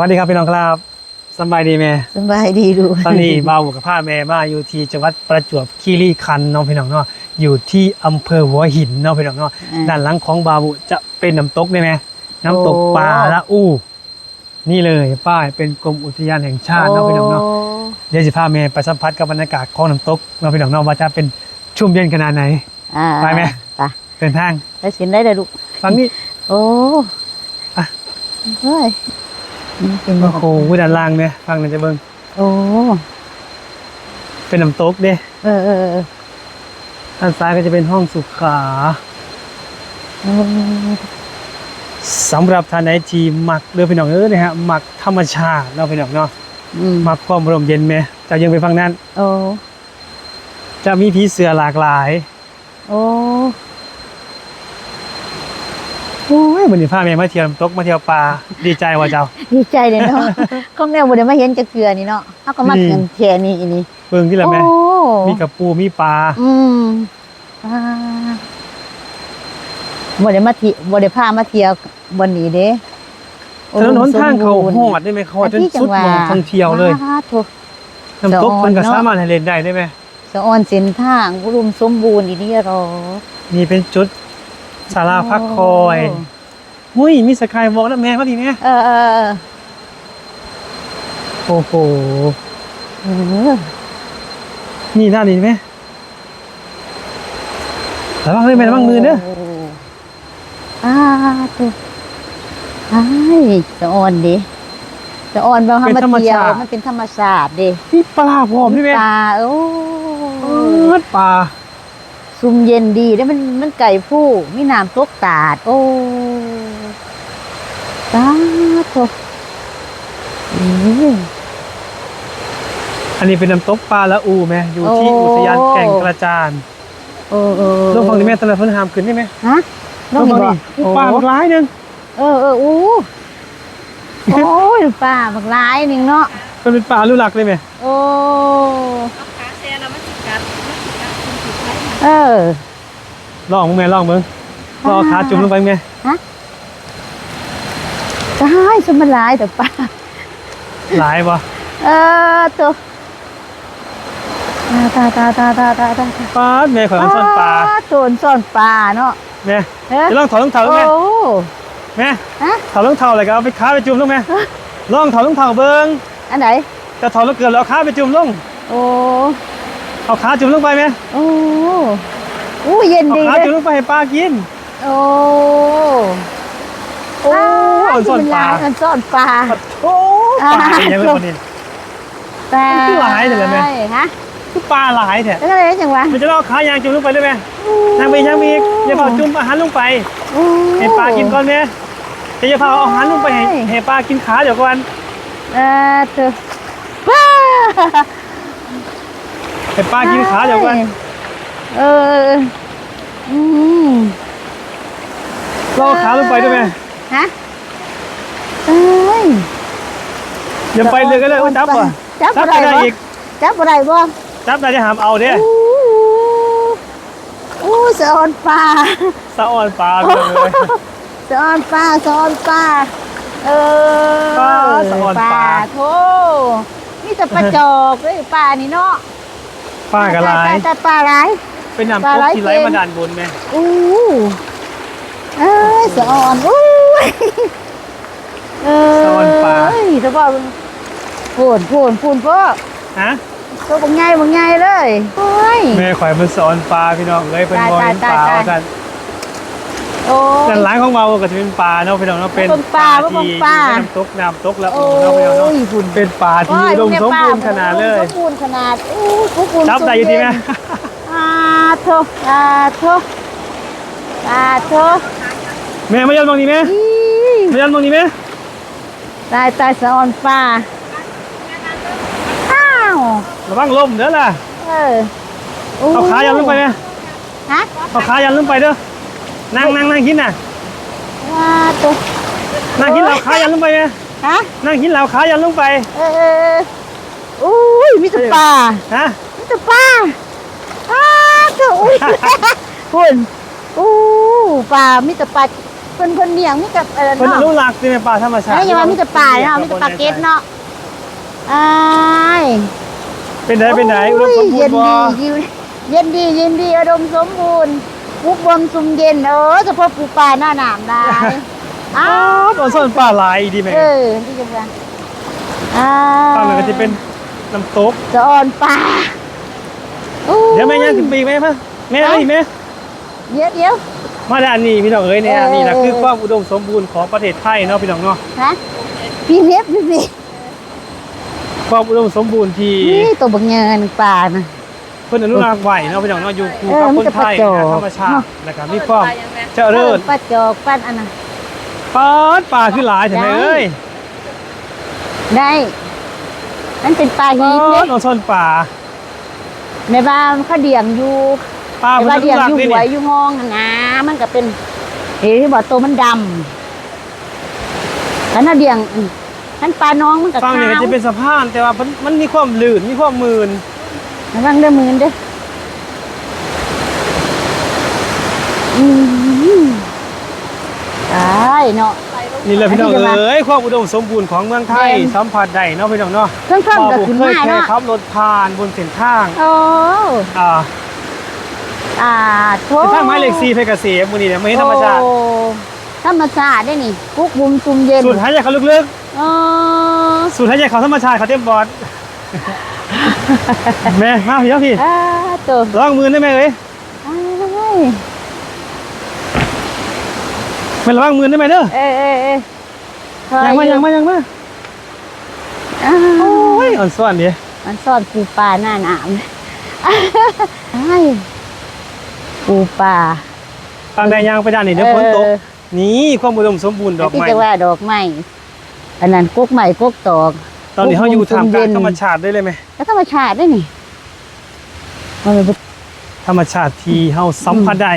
วัสดีครับพี่น้องครับสำบายดีไหมสบายดีดูตอนนี้บ่าวกับผ้าแม่มาอยู่ที่จังหวัดประจวบคีรีขันธ์เน้องพี่น้องเนาะอยู่ที่อำเภอหัวหินเน้องพี่น้องเนาะด้านหลังของบาวจะเป็นน้ำตกได้ไหมน้ำตกปลาละอู้ นี่เลยป้ายเป็นกรมอุทยานแห่งชาติเน้องพี่น้องเนาะ เดี๋ยวจะพาแม่ไปสัมผัสกับบรรยากาศของน้ำตกเน้องพี่น้องเนาะว่าจะเป็นชุ่มเย็นขนาดไหน อ่าไปไหม ไปเดินทางไปสินได้เลยลูก ฟังนี่ โอ้อะ เฮ้ยนี่ เป็นโอ้โหด้านล่างเนี่ยฟังหน่อยจะเบิ่งโอ้เป็นน้ำตกเด้เออเออเออด้านซ้ายก็จะเป็นห้องสุขาเออสำหรับท่านไหนที่มักเรือพี่น้องเออนะฮะมักธรรมชาติเนาะพี่น้องเนาะอืมมักความร่มเย็นไหมจะยังไปฟังนั้นโอ้จะมีผีเสือหลากหลาย โอ้ โอ้ย วันนี้พาแม่มาเที่ยวน้ำตกมาเที่ยวป่าดีใจว่าเจ้า ดีใจเลยเนาะก็แนวบ่ได้มาเห็นจะเกลือนี่เนาะเขาก็มานี่เกินแค่นี้อีนี่เบิ่งที่ละแม่โอ้มีกับปูมีปลา อืมอ่าบ่ได้มาเที่ยวบ่ได้พามาเที่ยวบนนี้เด้ถนนหนทางเขาอุดมสมหบูอรดณ์ได้ไหมเขาจนที่จัสุงดหวะหมองท่องเที่ยวเลยสาธุน้ำตกสะออนมันก็เนาะสามารถให้เล่นได้ได้ไหมสะออนเส้นทางอุดมสมบูรณ์อีนี่หรอนี่เป็นจุดศาลาพักคอย หุ้ยมีสกายวอล์กแล้วแม่มาดีแม่เออเออเออโอ้โหเออนี่ด้านนี้ไหมระวังเลยแม่ระวังมือเด้ออ่าตัวไอ้สะออนดิสะออนบางเป็นมาธรรมเที่ยวชาติมันเป็นธรรมชาติดินี่ปลาพร้อมนี่แม่ปลาโอ้เอิ้นปลาซุ่มเย็นดีแล้วมันมันไก่ผู้มีน้ำตกตาด โอ้ ตาตัวอืมอันนี้เป็นน้ำตกปลาละอูแม่อยู่ที่โอ้อุทยานแก่งกระจานเออเออลงฟังนี่แม่ตะละเพิ่นหามขึ้นได้ไหมฮะลงฟังนี่โอ้ปลาหลากหลายหนึงเออเอออู้โอ้ยป้าบักหลายหนึ่งเนาะมันเป็นปลาลูกหลักเลยไหมโอ้ขาเสียแล้วมันสิกัดมันสิกัดคุณสิใช้เออลองมึงแม่ลองมึงลองเอาขาจุ่มลงไปแม่ ตายสมันหลายแต่ป้าหลายบ่เออตัวตาตาตาตาตาตาตาปลาแม่ขอยมันซ่อนปลาโซนซ่อนปลาเนาะแม่เอ๊ะจะลองถอดรองเท้าไหมโอ้แม่ฮะถอดรองเท้าอะไรก็เอาไปขาไปจุ่มลงแม่ลองถอดรองเท้าเบิ่งอันไหนจะถอดแล้วเกิดแล้วเอาขาไปจุ่มลงโอ้เอาขาจุ่มลงไปแม่โอ้อู้เย็นเอาดีขาเลยจุ่มลงไปให้ปลากิน โอ้โอ้ ยซ่อนปลามันซ่อนปลาโอ้ปลาอย่างไรคนนี้ปลาคือหลายเลยเหรอแม่ฮะคือปลาหลายแท้แล้วอะไรจังวะมันจะลอกขายางจุ่มลงไปได้ไหมนางไปนางไปอีกอย่าเผาจุ่มอาหารลงไปโอ้ให้ปลากินก่อนไหมจะอย่าเผาเอาอาหารลงไปให้ให้ปลากินขาเดี๋ยวก่อนเออเธอว้าให้ปลากินขาเดี๋ยวก่อนเอออืมลอกขาลงไปได้ไหมฮะ เอ้ยอย่าไปเลยก็เลยว่าจับว่ะจับจับอะไรได้บ่อีกจับอะไรบ่จับได้จะหามเอาเด้อู้อู้สะออนปลาสะอ่อนปลาไปเลยสะออนปลาสะออนปลาเออปลาสะออนปลาโธ่นี่จะปลาจอกเลยปลานี่เนาะปลากระไรแต่แต่ปลาไรเป็นน้ำปลาตกไหลที่ไหลเค็มมาด่านบนไหมอู้เอ้ยสะออนอู้ยเออสะอ่อน ปลาเฮ้ยสะบอกพูนพูนพูนพ่อฮะตัวบังไงบังไงเลยโอ้ย แม่ข่อยมันสอนปลาพี่น้องเลยเป็นตายบอยเป็นปลาตายตายว่ากันโอ้แต่ร้านของเราก็จะเป็นปลาเนาะพี่น้องเนาะเป็นเป็นปลาที่เป็นปลาอยู่ในน้ำตกน้ำตกแล้วโอ้เนาะพี่น้องเนาะยฝุ่นเป็นปลาที่อุดมสมบูรณ์ขนาดเลยสมบูรณ์ขนาดอู้สมบูรณ์จับได้อยู่ที่ไหมอาโทอาโทอาโทแม่มายันมองนี่ไหมอีมายันมองนี่ไหม ตายตายสะออนปลาอ้าวระวังลมเด้อล่ะเออเอาขายันลงไปไหมฮะเอาขายันลงไปเด้อนั่งนั่งนั่งกินน่ะอาโทนั่งกินเหล่าขายันลงไปไหมฮะนั่งกินเหล่าขายันลงไป เออเอออุ้ยมีแต่ปลาฮะมีแต่ปลาอ้าโทอุ้ยคุณอู้ปลามีแต่ปลา เพิ่นเพิ่นเลี้ยงมีกับเออเพิ่นอเนาะนุรักษ์นี่แม่ป่าธรรมชาติแล้วอย่าว่ามีแต่ป่าเนาะมีแต่ปลาเก็ดเนาะอ้ายเป็นไดเป็นไดอุดมสมบูเย็รนณ์บ่ดีเย็นดีเย็นดีอุดมสมบูรณ์ปุกบมซุมเย็นเออเฉพาะปูปลาหน้าหนามได้อ้าอ้าววตอนส่วนป่าหลายดีแม่เออที่จังหวะอ้าป่ามันก็จะเป็นน้ำตกสะออนป่าโอ้เดี๋ยวแม่ย่างขึ้นไปอีกแม่พ่ะแม่เอ้ยแม่เดี๋ยวเดี๋ยว มาด้านนี้พี่น้องเอ้ยเนี่ยเออนี่แหละคือความอุดมสมบูรณ์ของประเทศไทยเนาะพี่น้องเนาะฮะพี่เล็บพี่สิความอุดมสมบูรณ์ที่นี่ตัวบักเงินป่านะเพิ่นอนุรักษ์ไว้เนาะพี่น้องเนาะอยู่คู่เออกับมัคนนจะไทยประจบนะธรรมชาตินะครับมีความปลยังไงเจริญป้าจอกป้าอันนั้นปาดป่าคือหลายใช่ไหมได้เอ้ยได้นั่นเป็นปลาปาหินเนี่ดเอาซ่อนป่าในบ้านเขาเดี่ยงอยู่ ป่าในเพิ่นบ้านอนุเดี่ยงรักอษ์ยู่นี่หัวนี่อยู่ห้องน่ะนะมันก็เป็นเห็นที่บอกตัวมันดำแล้วน่าเดี่ยงอืมนั่นปลาน้องมันกับฟังขาวเนี่ยจะเป็นสะพาน แต่ว่ามันมันมีความลื่นมีความมืนระวังเด้อมือเด้ออืมตายเนาะไหลลงนี่แหละพี่น้องอันนี้จะมาเอ้ยความอุดมสมบูรณ์ของเมืองไทยแม่นสัมผัสได้เนาะพี่น้องเนาะเครื่องเครื่องกับบ่ขึ้นเคยมาแค่เนาะขับรถผ่านบนเส้นทางโอ้อ่า อ่าโถเส้นทางไม้เหล็กซีเพชรเกษมมื้อนี้เนี่ยไม่เห็นธรรมชาติโอ้ธรรมชาติได้นี่กุ๊กบุมซุมเย็นสูดหายใจเขาลึกอ๋อๆสูดหายใจเขาธรรมชาติเขาเต็มบอดแม่มาพี่เจ้าพี่อ่าตัวลองมือได้ไหมเอ้ยอ้ายแม่ระวังมือได้ไหมเด้อเอ้ยเอ้ยเอ้ยยังมายังมายังมาอ้าโอ้วยอ่อนซ่อนดิมันซ่อนปูปลาหน้าหนามอ้าย ปูปลาฟังได้ยังไปด้านนี้เดี๋ยวฝนตก นี่ความอุดมสมบูรณ์ดอกที่ไม้จะว่าดอกไม้อันนั้นกุ๊กใหม่กุ๊กตอก ตอนนี้เขาอยู่ท่ามกลางเย็นธรรมชาติได้เลยไหมแล้วธรรมชาติได้นี่มันเป็นธรรมชาติที่เฮาสัมผัสได้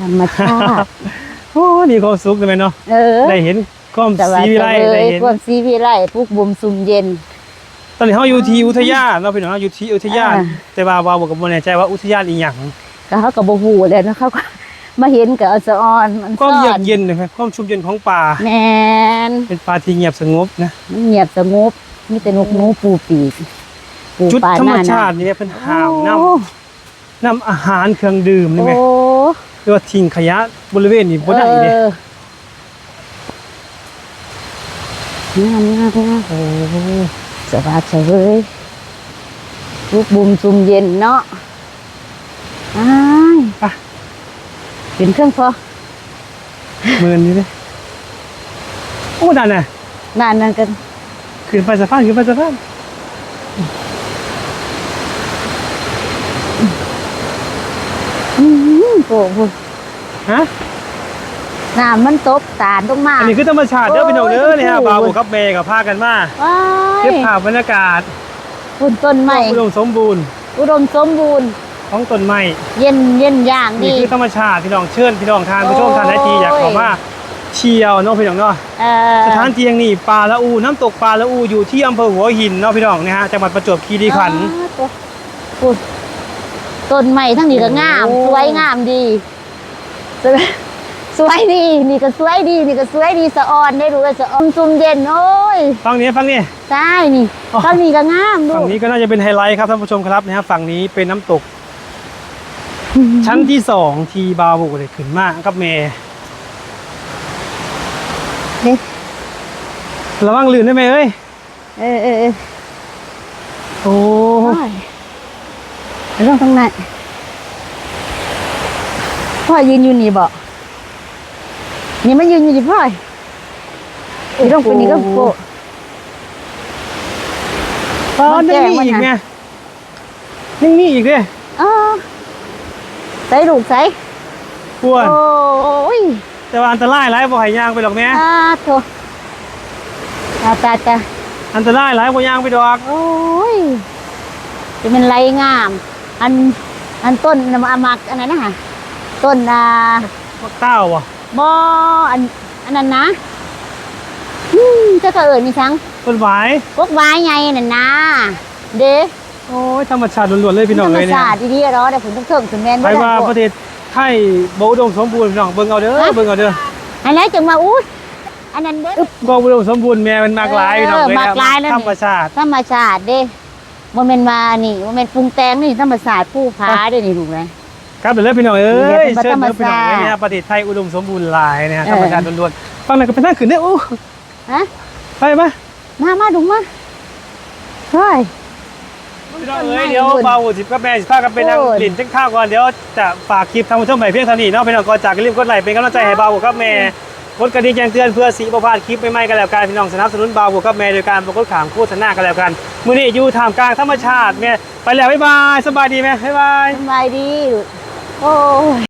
ธรรมชาติโอ้นี่ความสุขเลยไหมเนาะเออได้เห็นความแต่ว่าสีวิไลจะเลได้ยเห็นความสีวิไลพวกบุมซุมเย็น ตอนนี้เขาอยู่ที่อุทยานเราะพี่น้องเราอยู่ที่อุทยานอ่าแต่ว่าว่าบอกกับโมแน่ใจว่าอุทยานอีหยัง ก็เขาก็บ่ฮู้เลยนะเขาก็มาเห็นกับอสะออนมันความซ่เยืออกนเย็นนะครับความชุ่มเย็นของป่า แมนเป็นป่าที่เงียบสงบนะ มันเงียบสงบมีแต่นกหนูปูปีกปูจุดปลาธรรหมน้าชาติหนี่เป็นโอ้หาวน้ำน้ำอาหารเครื่องดื่มนี่ไหมโอ้หรือว่าทิ้งขยะบริเวณนี้บ่ได้เลยอองามงามงาม โอ้สบายเฉยลูกบุมซุมเย็นเนาะ อ้ายอะ เป็นเครื่องพอเมือนนี่เลยโอ้ดันน่ะนานนั่นกันขึ้นไปสะพานขึ้นไปสะพานอืมโอ้โหฮะ น้ำมันตกตาลลงมา อันนี้คือธรรมชาติเด้อพี่น้องเด้อนี่ฮะโอ้ย บาวกับแม่กับพากันมาว้าเก็บยภาพบรรยากาศคุณต้นไม้อุดมสมบูรณ์อุดมสมบูรณ์ ของต้นไม้เย็นเย็นอย่างนี่ดีคือธรรมชาติพี่น้องเชิญพี่น้องทานผู้ชมทานได้ทีอยากเข้ามาเที่ยวเนาะพี่น้องเนาะเอ่อสถานที่แห่งนี้ปลาละอูน้ำตกปลาละอูอยู่ที่อำเภอหัวหินเนาะพี่น้องนะฮะจังหวัดประจวบคีรีขันธ์อ๋อตัวพูดต้นไม้ทั้งนี้ก็งามโอ้สวยงามดีสวยสวยดีนี่ก็สวยดีนี่ก็สวยดีสะออนได้รู้ว่าสะออนซุ่มเย็นโอ้ยฝั่งนี้ฝั่งนี้ใช่นี่อ๋อทั้งนี้ก็งามดูฝั่งนี้ก็น่าจะเป็นไฮไลท์ครับท่านผู้ชมครับนะฮะฝั่งนี้เป็นน้ำตก ชั้นที่สองที่บาวบุกเลยขึ้นมากับเมย์เด็ดระวังลื่นได้ไหมเอ้ย เออเออเออโอ้โอ้ยเรื่องตรงไหนพ่อยืนอยู่นี่บอกนี่มันยืนอยู่ที่พ่อยอีต้องเป็นนี่ก็โปะตอนมันแจ้นี่งมีอีกมันไงน่ะนี่มีอีกเลยอ๋อ ใส่ลูกใส่ปวดโอ้ยแต่ว่าอันตรายหลายบ่ให้ย่างไปดอกแม่อาโถตาตาตาอันตรายหลายบ่ย่างไปดอกโอ้ยจะเป็นไรงาม อันอันต้นน้ำอามักอันนั้นนะฮะต้นอ่ามักเต้าบ่บออันอันนั้นนะอืมเจะก็เอิญมีสังต้นหวายพวกไว้ไงนั่นนะเด้ โอ้ยธรรมชาติล้วนๆเลยพี่น้องธรรมเลยเนี่ยศาสตร์ดีๆเนาะเดี๋ยวผมต้องเถิงถึงแมนใครว่าประเทศไทยบ่อุดมสมบูรณ์พี่น้องเบิ่งเอาเด้อฮะเบิ่งเอาเด้ออันนั้นจึงมาอุ้ยอันนั้นเด้อก็อุดมสมบูรณ์แม่มันมากหลายพี่น้องเออเลยมากหลายแล้วนี่ ธรรมชาติ ธรรมชาติเด้บ่แม่นมานี่บ่แม่นปรุงแต่งนี่ธรรมชาติผู้ผาเด้อนี่ลูกเลยครับเดี๋ยวเลิกพี่น้องเอ้เดี๋ยวยเป็นเชิญเลิกพี่น้องธรรมชาติเลยนะประเทศไทยอุดมสมบูรณ์หลายนะฮะเออธรรมชาติล้วนๆฟังหน่อยก็ไปนั่งขึ้นได้โอ้ฮะ ไปปะมามาดุมาเฮ้ย พี่น้องเอ้ยเดี๋ยวเบาสิบกับแม่สิพากันไปนั่งโอ้ยหลินเช็คข้าวก่อนเดี๋ยวจะฝากคลิปทางผู้ชมใหม่เพียงเท่านี้เนาะพี่น้องก็จากรีบกดไลค์เป็นกำลังใจให้เบากับแม่กดกระดิ่งแจ้งเตือนเพื่อสีประพลาดคลิปใหม่ๆกันแล้วกันพี่น้องสนับสนุนเบากับแม่โดยการประกดขามโฆษณากันแล้วกันมื้อนี้อยู่ท่ามกลางธรรมชาติแม่ไปแล้วบ๊ายบายสบายดีไหมบ๊ายบายสบายดีลูกโอ้ย